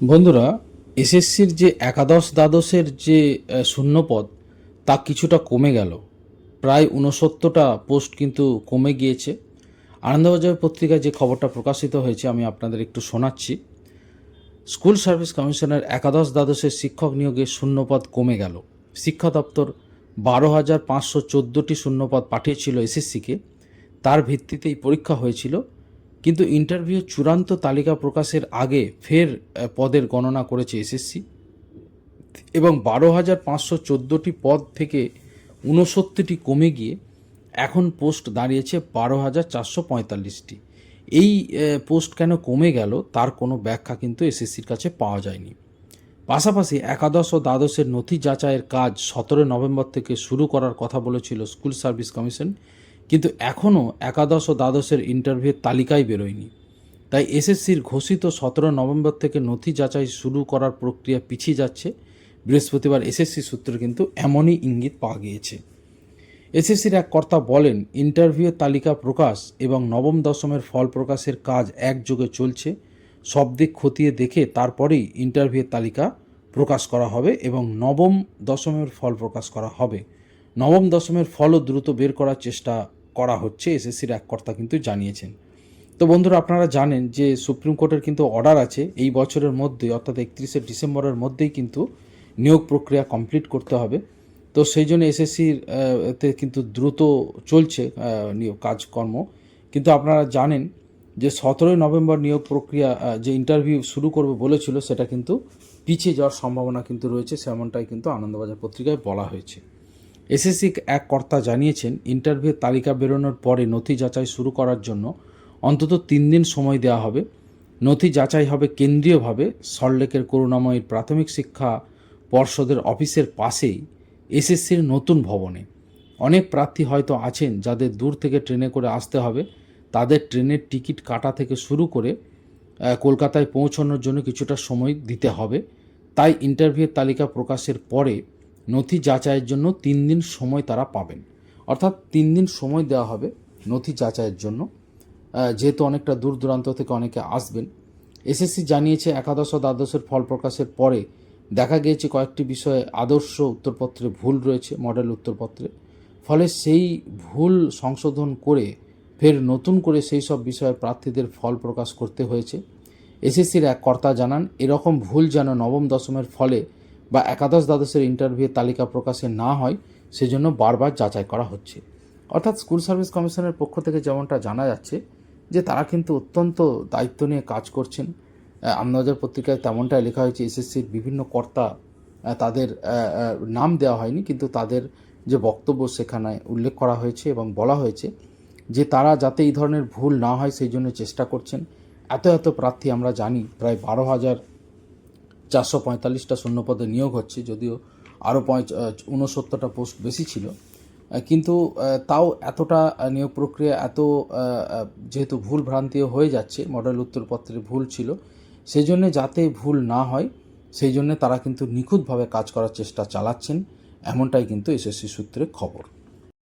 বন্ধুরা, এসএসসির যে একাদশ দ্বাদশের যে শূন্যপদ, তা কিছুটা কমে গেল। প্রায় ঊনসত্তরটা পোস্ট কিন্তু কমে গিয়েছে। আনন্দবাজার পত্রিকায় যে খবরটা প্রকাশিত হয়েছে, আমি আপনাদের একটু শোনাচ্ছি। স্কুল সার্ভিস কমিশনের একাদশ দ্বাদশের শিক্ষক নিয়োগে শূন্যপদ কমে গেল। শিক্ষা দপ্তর বারো হাজার পাঁচশো চোদ্দোটি শূন্যপদ পাঠিয়েছিল এসএসসিকে। তার ভিত্তিতেই পরীক্ষা হয়েছিল। কিন্তু ইন্টারভিউ চূড়ান্ত তালিকা প্রকাশের আগে ফের পদের গণনা করেছে এসএসসি এবং বারো হাজার পাঁচশো চোদ্দোটি পদ থেকে ঊনসত্তরটি কমে গিয়ে এখন পোস্ট দাঁড়িয়েছে বারো হাজার চারশো পঁয়তাল্লিশটি। এই পোস্ট কেন কমে গেল তার কোনো ব্যাখ্যা কিন্তু এসএসসির কাছে পাওয়া যায়নি। পাশাপাশি একাদশ ও দ্বাদশের নথি যাচাইয়ের কাজ সতেরো নভেম্বর থেকে শুরু করার কথা বলেছিল স্কুল সার্ভিস কমিশন। কিন্তু এখনও একাদশ ও দ্বাদশের ইন্টারভিউর তালিকাই বেরোয়নি। তাই এসএসসির ঘোষিত সতেরো নভেম্বর থেকে নথি যাচাই শুরু করার প্রক্রিয়া পিছিয়ে যাচ্ছে। বৃহস্পতিবার এসএসসি সূত্রে কিন্তু এমনই ইঙ্গিত পাওয়া গিয়েছে। এসএসসির এক কর্তা বলেন ইন্টারভিউয়ের তালিকা প্রকাশ এবং নবম দশমের ফল প্রকাশের কাজ একযোগে চলছে। সব দিক খতিয়ে দেখে তারপরেই ইন্টারভিউয়ের তালিকা প্রকাশ করা হবে এবং নবম দশমের ফল প্রকাশ করা হবে। নবম দশমের ফলও দ্রুত বের করার চেষ্টা করা হচ্ছে এসএসসির এক কর্তা কিন্তু জানিয়েছেন। তো বন্ধুরা, আপনারা জানেন যে সুপ্রিম কোর্টের কিন্তু অর্ডার আছে, এই বছরের মধ্যে, অর্থাৎ একত্রিশে ডিসেম্বরের মধ্যেই কিন্তু নিয়োগ প্রক্রিয়া কমপ্লিট করতে হবে। তো সেই জন্য এসএসসির তে কিন্তু দ্রুত চলছে নিয়োগ, কাজকর্ম। কিন্তু আপনারা জানেন যে সতেরোই নভেম্বর নিয়োগ প্রক্রিয়া যে ইন্টারভিউ শুরু করবে বলেছিল, সেটা কিন্তু পিছিয়ে যাওয়ার সম্ভাবনা কিন্তু রয়েছে, সেমনটাই কিন্তু আনন্দবাজার পত্রিকায় বলা হয়েছে। এসএসসি এক কর্তা জানিয়েছেন, ইন্টারভিউ তালিকা বেরোনোর পরে নথি যাচাই শুরু করার জন্য অন্তত তিন দিন সময় দেওয়া হবে। নথি যাচাই হবে কেন্দ্রীয়ভাবে। সল্টলেকের করুণাময়ীর প্রাথমিক শিক্ষা পর্ষদের অফিসের পাশেই এসএসসির নতুন ভবনে। অনেক প্রার্থী হয়তো আছেন যাদের দূর থেকে ট্রেনে করে আসতে হবে। তাদের ট্রেনের টিকিট কাটা থেকে শুরু করে কলকাতায় পৌঁছানোর জন্য কিছুটা সময় দিতে হবে। তাই ইন্টারভিউয়ের তালিকা প্রকাশের পরে নথি যাচাইয়ের জন্য তিন দিন সময় তারা পাবেন। অর্থাৎ তিন দিন সময় দেওয়া হবে নথি যাচাইয়ের জন্য। যেহেতু অনেকটা দূর দূরান্ত থেকে অনেকে আসবেন। এসএসসি জানিয়েছে একাদশ দ্বাদশের ফল প্রকাশের পরে দেখা গিয়েছে কয়েকটি বিষয়ে আদর্শ উত্তরপত্রে ভুল রয়েছে, মডেল উত্তরপত্রে। ফলে সেই ভুল সংশোধন করে ফের নতুন করে সেই সব বিষয়ে প্রার্থীদের ফল প্রকাশ করতে হয়েছে। এসএসসির এক কর্তা জানান, এরকম ভুল যেন নবম দশমের ফলে বা একাদশ দ্বাদশের ইন্টারভিউ তালিকা প্রকাশে না হয় সেজন্য বারবার যাচাই করা হচ্ছে। অর্থাৎ স্কুল সার্ভিস কমিশনের পক্ষ থেকে যেমনটা জানা যাচ্ছে যে তারা কিন্তু অত্যন্ত দায়িত্ব নিয়ে কাজ করছেন। আহ, আমনবাজার পত্রিকায় তেমনটাই লেখা হয়েছে এসএসসির বিভিন্ন কর্তা তাদের নাম দেওয়া হয়নি কিন্তু তাদের যে বক্তব্য সেখানে উল্লেখ করা হয়েছে এবং বলা হয়েছে যে তারা যাতে এই ধরনের ভুল না হয় সেই জন্য চেষ্টা করছেন। এত এত প্রার্থী আমরা জানি প্রায় বারো হাজার চারশো পঁয়তাল্লিশটা শূন্যপদে নিয়োগ হচ্ছে, যদিও আরও উনসত্তরটা পোস্ট বেশি ছিল। কিন্তু তাও এতটা নিয়োগ প্রক্রিয়া এত যেহেতু ভুল ভ্রান্তিও হয়ে যাচ্ছে, মডেল উত্তরপত্রে ভুল ছিল সেই জন্য যাতে ভুল না হয় সেই জন্য তারা কিন্তু নিখুঁতভাবে কাজ করার চেষ্টা চালাচ্ছেন, এমনটাই কিন্তু এসএসসি সূত্রে খবর।